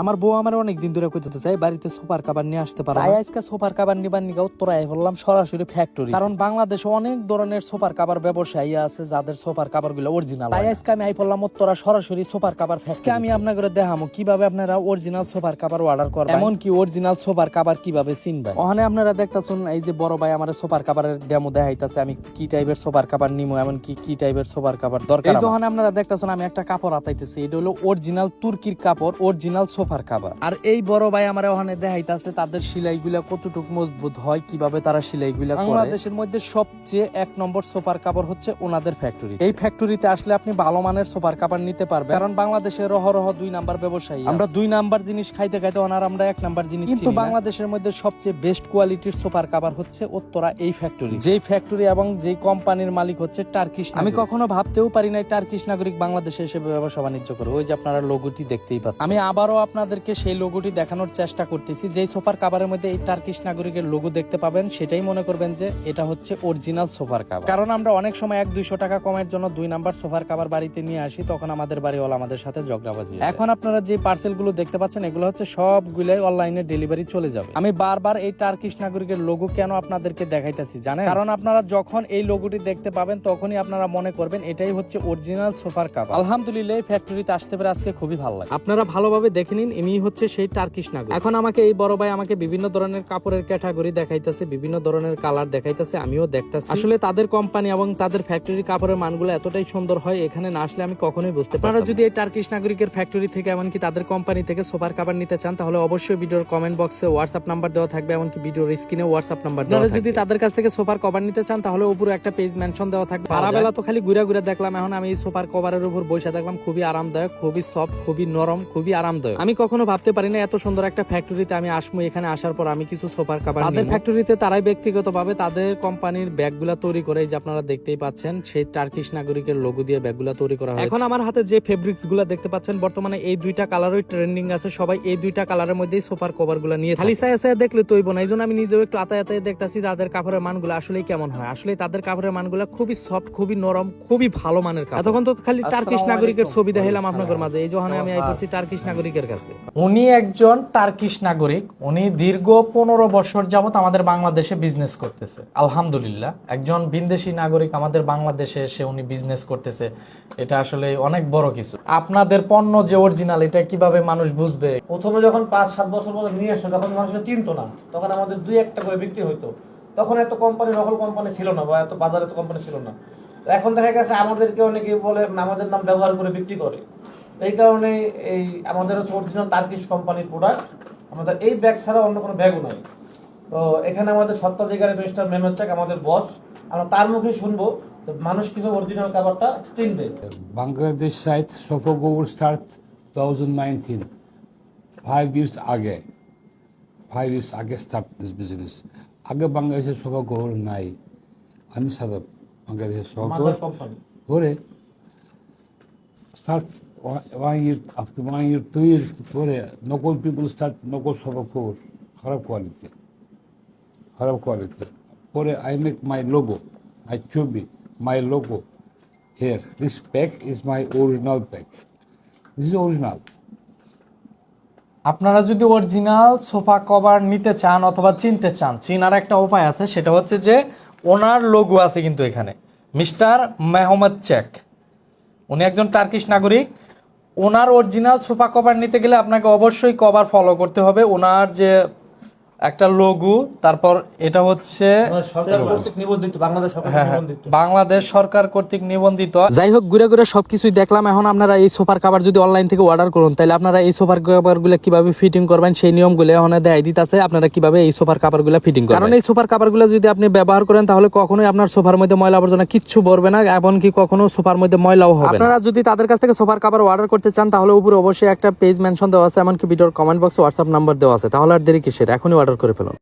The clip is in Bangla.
আমার বউ আমার অনেক দিন ধরে কইতে চাই বাড়িতে সুপার কাবার নিয়ে আসতে পারে তাই আজকে সুপার কাবার নিবার নিগা উত্তরায় বললাম সরাসরি ফ্যাক্টরি কারণ বাংলাদেশে অনেক ধরনের সুপার কাবার ব্যবসায়ী আছে যাদের সুপার কাবারগুলো অরিজিনাল তাই আজকে আমি আই পড়লাম উত্তরা সরাসরি সুপার কাবার ফ্যাক্টরি আমি আপনাদের দেখামো কীভাবে আপনারা অরিজিনাল সুপার কাবার অর্ডার করবেন। এমন কি অরিজিনাল সুপার কাবার কীভাবে চিনবেন? ওখানে আপনারা দেখতাছেন এই যে বড় ভাই আমার সুপার কাবারের ডেমো দেখাইতাছে আমি কি টাইপের সুপার কাবার নিমো এমন কি কি টাইপের সুপার কাবার দরকার এই যখন আপনারা দেখতাছেন আমি একটা কাপড় আতাইতেছি এটা হলো অরিজিনাল তুর্কির কাপড় অরিজিনাল সোফার কাবার আর এই বড় ভাই আমার ওখানে দেখাইতাছে তাদের সেলাইগুলা কতটুক মজবুত হয় কীভাবে তারা সেলাইগুলা করে। বাংলাদেশের মধ্যে সবচেয়ে এক নম্বর সোফার কাপড় হচ্ছে ওনাদের ফ্যাক্টরি এই ফ্যাক্টরিতে আসলে আপনি ভালো মানের সোফার কাপড় নিতে পারবেন। কারণ বাংলাদেশের রহ রহ দুই নাম্বার ব্যবসায়ী আমরা দুই নাম্বার জিনিস খাইতে খাইতে ওনার আমরা এক নাম্বার জিনিস কিন্তু বাংলাদেশের মধ্যে সবচেয়ে বেস্ট কোয়ালিটির সোফার কাভার হচ্ছে উত্তরা এই ফ্যাক্টরি যেই ফ্যাক্টরি এবং যেই কোম্পানির মালিক হচ্ছে টার্কিশ আমি কখনো ভাবতেও পারি নাই টার্কিশ নাগরিক বাংলাদেশে এসে ব্যবসা বাণিজ্য করে। ওই যে আপনারা লোগোটি দেখতেই পাচ্ছেন। আমি আবারও আপনাদেরকে সেই লোগোটি দেখানোর চেষ্টা করতেছি। যেই সোফার কাভারের মধ্যে এই টার্কিশ নাগরিকের লোগো দেখতে পাবেন, সেটাই মনে করবেন যে এটা হচ্ছে অরিজিনাল সোফার কাভার কারণ আমরা অনেক সময় এক দুইশো টাকা কমের জন্য দুই নাম্বার সোফার কাভার বাড়িতে নিয়ে আসি, তখন আমাদের বাড়িওয়ালা আমাদের সাথে ঝগড়াবাজি এখন আপনারা যে পার্সেলগুলো দেখতে পাচ্ছেন, এগুলো হচ্ছে সবগুলাই অনলাইনে ডেলিভারি চলে যাবে। আমি বারবার এই টার্কিশ নাগরিকের লোগো কেন আপনাদেরকে দেখাইতেছি, জানেন? কারণ আপনারা যখন এই লোগোটি দেখতে পাবেন, তখনই আপনারা মনে করবেন এটাই হচ্ছে অরিজিনাল সোফার কাভার আলহামদুলিল্লাহ ফ্যাক্টরিতে আসতে পেরে আজকে খুবই ভালো লাগে। আপনারা ভালোভাবে দেখে নিন ইনি হচ্ছে সেই টার্কিশ নাগরিক। এখন আমাকে এই বড় ভাই আমাকে বিভিন্ন ধরনের কাপড়ের ক্যাটাগরি দেখাইতেছে বিভিন্ন ধরনের কালার দেখাইতেছে আমিও দেখতেছি। আসলে তাদের কোম্পানি এবং তাদের ফ্যাক্টরি কাপড়ের মানগুলো এতটাই সুন্দর হয় এখানে না আসলে আমি কখনোই বুঝতে পারি যদি এই টার্কিশ নাগরিকের ফ্যাক্টরি থেকে এমনকি তাদের কোম্পানি থেকে সোফার কাভার নিতে চান তাহলে অবশ্যই ভিডিওর কমেন্ট বক্সে হোয়াটসঅ্যাপ নাম্বার দেওয়া থাকবে এমনকি ভিডিওর স্ক্রিনে হোয়াটসঅ্যাপ নাম্বার দেওয়া যদি তাদের কাছ থেকে সোফার কভার নিতে চান তাহলে উপরে একটা পেজ মেনশন দেওয়া থাকবে। পারাবেলা তো খালি ঘুরে ঘুরে দেখলাম এখন আমি এই সোফার কভারের উপর বসে দেখলাম খুবই আরামদায়ক খুবই সফট খুবই নরম খুবই আরামদায়ক। আমি কখনো ভাবতে পারি না এত সুন্দর একটা ফ্যাক্টরিতে আমি আসব এখানে আসার পর আমি কিছু সোফার কাভার তাদের ফ্যাক্টরিতে তারাই ব্যক্তিগতভাবে তাদের কোম্পানির ব্যাগগুলা তৈরি করে যে আপনারা দেখতেই পাচ্ছেন সেই টার্কিশ নাগরিকের লোগো দিয়ে ব্যাগগুলা তৈরি করা হয় এখন আমার হাতে যে ফেব্রিক্সগুলা দেখতে পাচ্ছেন বর্তমানে এই দুইটা কালারই ট্রেন্ডিং আছে সবাই এই দুইটা কালারের মধ্যেই সোফার কভারগুলা নিয়ে খালি সায়া সায়া দেখলে তৈব না এই জন্য আমি নিজেও একটু আতায় আতায় দেখতেছি তাদের কাপড়ের মানগুলো আসলেই কেমন হয়? আসলে তাদের কাপড়ের মানগুলো খুবই সফট খুবই নরম খুবই ভালো মানের কাপড়। এতক্ষণ তো খালি টার্কিশ নাগরিকের ছবি দেখাইলাম আপনাদের মাঝে এই যখন আমি আই করছি টার্কিশ নাগরিকের কাছে। উনি একজন টার্কিশ নাগরিক। উনি দীর্ঘ পনেরো বছর যাবত আমাদের বাংলাদেশে বিজনেস করতেছে। আলহামদুলিল্লাহ। একজন বিদেশি নাগরিক আমাদের বাংলাদেশে এসে উনি বিজনেস করতেছে। এটা আসলে অনেক বড় কিছু। আপনাদের পণ্য যে অরিজিনাল এটা কীভাবে মানুষ বুঝবে? প্রথমে যখন পাঁচ, সাত বছর পরে নিয়ে আসতো, তখন মানুষের চিনতো না। তখন আমাদের দুই, একটা করে বিক্রি হইতো। তখন এত কোম্পানি নকল কোম্পানি ছিল না বা এত বাজারে এত কোম্পানি ছিল না। এখন দেখা গেছে, আমাদেরকে অনেকে বলে, আমাদের নাম ব্যবহার করে বিক্রি করে। এই কারণে এই আমাদের হচ্ছে অরিজিনাল তার্কিশ কোম্পানির প্রোডাক্ট আমাদের এই ব্যাগ ছাড়া অন্য কোনো ব্যাগও নাই। তো এখানে আমাদের সত্ত্বাধিকারী মিস্টার মেন হচ্ছে আমাদের বস আমরা তার মুখে শুনব মানুষ কিন্তু অরিজিনাল কাপড়টা চিনবে। Bangladesh site Sofa Gold start 2019. Five years আগে। ফাইভ ইয়ার্স আগে স্টার্ট দিস বিজনেস আগে বাংলাদেশের সোফা গোবর নাই। আমি সাদা বাংলাদেশের সোফা মাদার গোবর করে start one year after one year two year পরে নকল পিপুল স্টার্ট নকল সোফা গোবর খারাপ কোয়ালিটি খারাপ কোয়ালিটি পরে I make my logo my ছবি my logo here. This pack is my original pack. This is original. আপনারা যদি অরিজিনাল সোফা কভার নিতে চান অথবা চিনতে চান, চিনার একটা উপায় আছে, সেটা হচ্ছে যে ওনার লোগো আছে কিন্তু এখানে। মিস্টার মেহমদ চেক উনি একজন টার্কিশ নাগরিক। ওনার অরিজিনাল সোফা কভার নিতে গেলে আপনাকে অবশ্যই কভার ফলো করতে হবে। ওনার যে একটা লোগো তারপর এটা হচ্ছে আমাদের সরকার কর্তৃক নিবন্ধিত বাংলাদেশ সরকার হ্যাঁ, হ্যাঁ, নিবন্ধিত। বাংলাদেশ সরকার কর্তৃক নিবন্ধিত। যাই হোক ঘুরে ঘুরে সবকিছুই দেখলাম। এখন আপনারা এই সোফার কাভার যদি অনলাইন থেকে অর্ডার করুন তাহলে আপনারা এই সোফার কাভারগুলো কীভাবে ফিটিং করবেন সেই নিয়মগুলো এখন দেয় দিতেছে। আপনারা কীভাবে এই সোফার কাভারগুলো ফিটিং করবেন? কারণ এই সোফার কাভারগুলো যদি আপনি ব্যবহার করেন তাহলে কখনোই আপনার সোফার মধ্যে ময়লা আবর্জনা কিচ্ছু ভরবে না এমনকি কখনো সোফার মধ্যে ময়লাও হবে আপনারা যদি তাদের কাছ থেকে সোফার কাভার অর্ডার করতে চান তাহলে উপরে অবশ্যই একটা পেজ মেনশন দেওয়া আছে এমনকি ভিডিওর কমেন্ট বক্সে হোয়াটসঅ্যাপ নাম্বার দেওয়া আছে। তাহলে আর দেরি কিসের? এখনই অর্ডার করে ফেলুন।